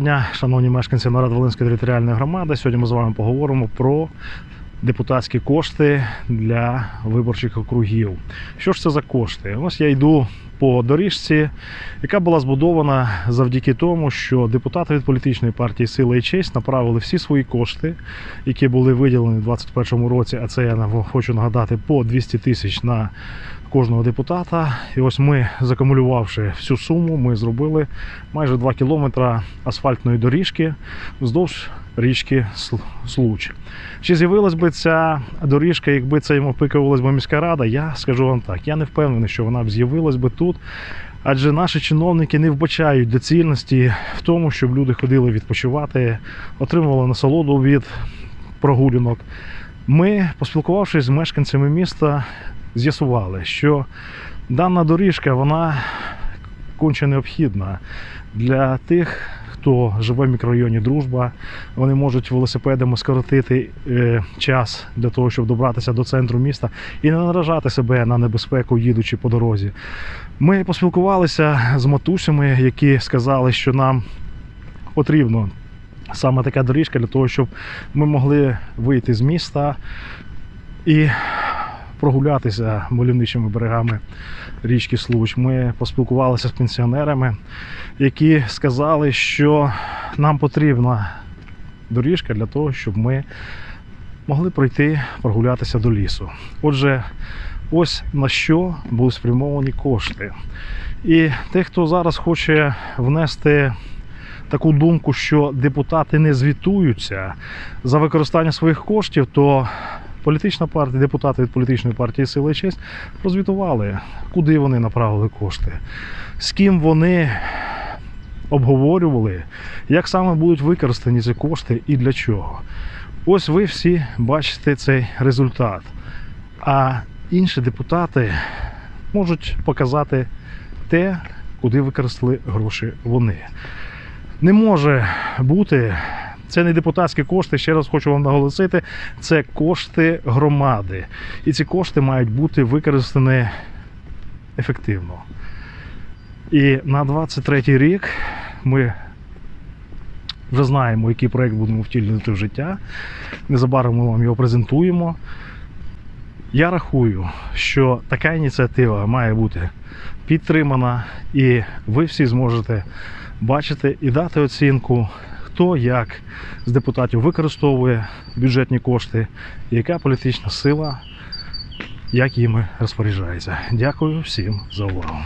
Доброго дня, шановні мешканці Нарад Волинської територіальної громади. Сьогодні ми з вами поговоримо про депутатські кошти для виборчих округів. Що ж це за кошти? Ось я йду по доріжці, яка була збудована завдяки тому, що депутати від політичної партії Сила і честь направили всі свої кошти, які були виділені у 2021 році. А це я хочу нагадати по 200 тисяч на кожного депутата. І ось ми, закумулювавши всю суму, ми зробили майже 2 кілометра асфальтної доріжки вздовж річки Случ. Чи з'явилась би ця доріжка, якби це йому опікувалась би міська рада? Я скажу вам так, я не впевнений, що вона б з'явилась би тут. Адже наші чиновники не вбачають доцільності в тому, щоб люди ходили відпочивати, отримували насолоду від прогулянок. Ми, поспілкувавшись з мешканцями міста, з'ясували, що дана доріжка вона конче необхідна для тих, хто живе в мікрорайоні Дружба. Вони можуть велосипедами скоротити е, час для того, щоб добратися до центру міста і не наражати себе на небезпеку, їдучи по дорозі. Ми поспілкувалися з матусями, які сказали, що нам потрібно саме така доріжка для того, щоб ми могли вийти з міста і прогулятися мальовничими берегами річки Случ. Ми поспілкувалися з пенсіонерами, які сказали, що нам потрібна доріжка для того, щоб ми могли пройти прогулятися до лісу. Отже, ось на що були спрямовані кошти. І тих, хто зараз хоче внести таку думку, що депутати не звітуються за використання своїх коштів, то політична партія, депутати від політичної партії Сила і честь розвітували, куди вони направили кошти, з ким вони обговорювали, як саме будуть використані ці кошти і для чого. Ось ви всі бачите цей результат. А інші депутати можуть показати те, куди використали гроші вони. Не може бути. Це не депутатські кошти, ще раз хочу вам наголосити, це кошти громади. І ці кошти мають бути використані ефективно. І на 23 рік ми вже знаємо, який проєкт будемо втілювати в життя. Незабаром ми вам його презентуємо. Я рахую, що така ініціатива має бути підтримана, і ви всі зможете бачити і дати оцінку, хто як з депутатів використовує бюджетні кошти, яка політична сила як їми розпоряджається. Дякую всім за увагу.